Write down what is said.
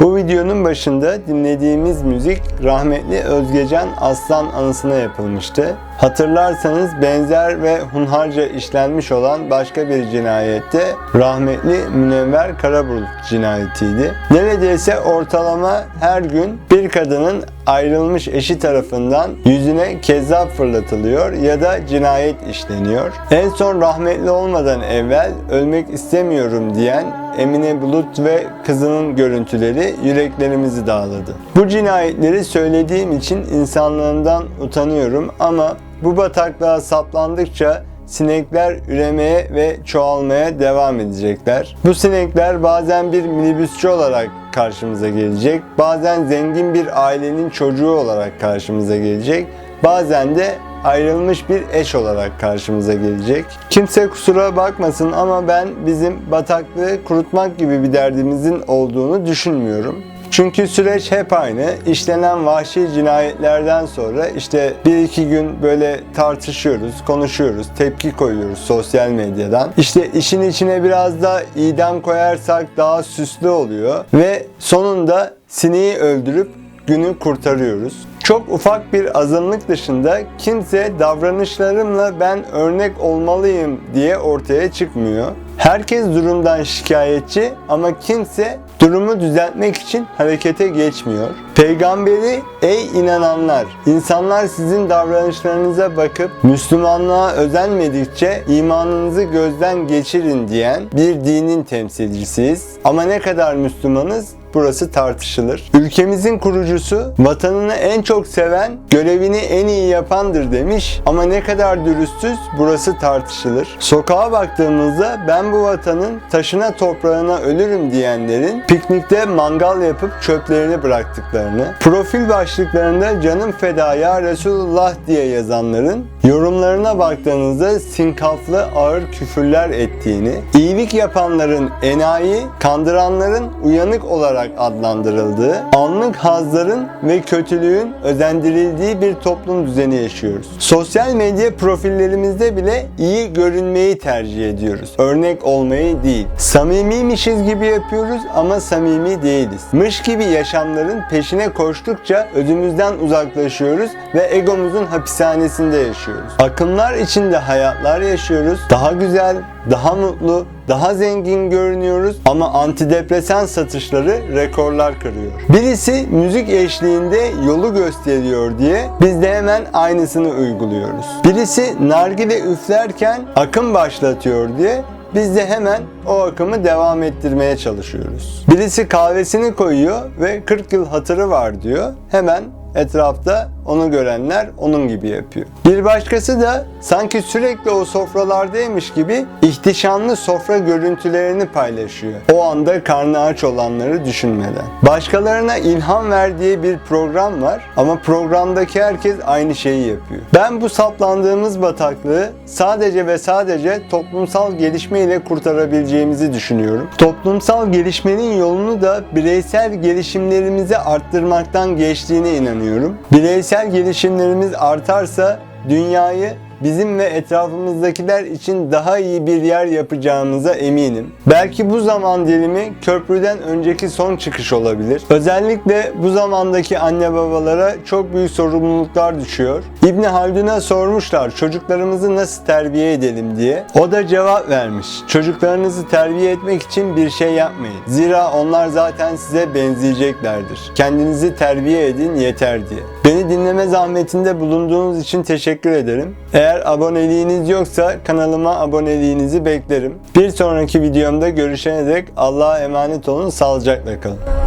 Bu videonun başında dinlediğimiz müzik rahmetli Özgecan Aslan anısına yapılmıştı. Hatırlarsanız benzer ve hunharca işlenmiş olan başka bir cinayette rahmetli Münevver Karabulut cinayetiydi. Neredeyse ortalama her gün bir kadının ayrılmış eşi tarafından yüzüne kezzap fırlatılıyor ya da cinayet işleniyor. En son rahmetli olmadan evvel ölmek istemiyorum diyen Emine Bulut ve kızının görüntüleri yüreklerimizi dağladı. Bu cinayetleri söylediğim için insanlığından utanıyorum ama bu bataklığa saplandıkça sinekler üremeye ve çoğalmaya devam edecekler. Bu sinekler bazen bir minibüsçü olarak karşımıza gelecek, bazen zengin bir ailenin çocuğu olarak karşımıza gelecek, bazen de ayrılmış bir eş olarak karşımıza gelecek. Kimse kusura bakmasın ama ben bizim bataklığı kurutmak gibi bir derdimizin olduğunu düşünmüyorum. Çünkü süreç hep aynı. İşlenen vahşi cinayetlerden sonra işte bir iki gün böyle tartışıyoruz, konuşuyoruz, tepki koyuyoruz sosyal medyadan. İşte işin içine biraz da idam koyarsak daha süslü oluyor ve sonunda sineği öldürüp günü kurtarıyoruz. Çok ufak bir azınlık dışında kimse davranışlarımla ben örnek olmalıyım diye ortaya çıkmıyor. Herkes durumdan şikayetçi ama kimse durumu düzeltmek için harekete geçmiyor. Peygamberi ey inananlar insanlar sizin davranışlarınıza bakıp Müslümanlığa özenmedikçe imanınızı gözden geçirin diyen bir dinin temsilcisiyiz. Ama ne kadar Müslümanız burası tartışılır. Ülkemizin kurucusu vatanını en çok seven, görevini en iyi yapandır demiş ama ne kadar dürüstüz burası tartışılır. Sokağa baktığımızda ben bu vatanın taşına toprağına ölürüm diyenlerin piknikte mangal yapıp çöplerini bıraktıklarını, profil başlıklarında canım feda ya Resulullah diye yazanların yorumlarına baktığınızda sinkaflı ağır küfürler ettiğini, iyilik yapanların enayi, kandıranların uyanık olarak adlandırıldığı, anlık hazların ve kötülüğün özendirildiği bir toplum düzeni yaşıyoruz. Sosyal medya profillerimizde bile iyi görünmeyi tercih ediyoruz. Örnek olmayı değil. Samimiymişiz gibi yapıyoruz ama samimi değiliz. Mış gibi yaşamların peşine koştukça özümüzden uzaklaşıyoruz ve egomuzun hapishanesinde yaşıyoruz. Akımlar içinde hayatlar yaşıyoruz. Daha güzel, daha mutlu, daha zengin görünüyoruz ama antidepresan satışları rekorlar kırıyor. Birisi müzik eşliğinde yolu gösteriyor diye biz de hemen aynısını uyguluyoruz. Birisi nargile üflerken akım başlatıyor diye biz de hemen o akımı devam ettirmeye çalışıyoruz. Birisi kahvesini koyuyor ve 40 yıl hatırı var diyor. Hemen etrafta onu görenler onun gibi yapıyor. Bir başkası da sanki sürekli o sofralardaymış gibi ihtişamlı sofra görüntülerini paylaşıyor. O anda karnı aç olanları düşünmeden. Başkalarına ilham verdiği bir program var ama programdaki herkes aynı şeyi yapıyor. Ben bu saplandığımız bataklığı sadece ve sadece toplumsal gelişme ile kurtarabileceğimizi düşünüyorum. Toplumsal gelişmenin yolunu da bireysel gelişimlerimizi arttırmaktan geçtiğine inanıyorum. Bireysel gelişimlerimiz artarsa dünyayı bizim ve etrafımızdakiler için daha iyi bir yer yapacağımıza eminim. Belki bu zaman dilimi köprüden önceki son çıkış olabilir. Özellikle bu zamandaki anne babalara çok büyük sorumluluklar düşüyor. İbn Haldun'a sormuşlar çocuklarımızı nasıl terbiye edelim diye. O da cevap vermiş. Çocuklarınızı terbiye etmek için bir şey yapmayın. Zira onlar zaten size benzeyeceklerdir. Kendinizi terbiye edin yeter diye. Beni dinleme zahmetinde bulunduğunuz için teşekkür ederim. Eğer aboneliğiniz yoksa kanalıma aboneliğinizi beklerim. Bir sonraki videomda görüşene dek Allah'a emanet olun, sağlıcakla kalın.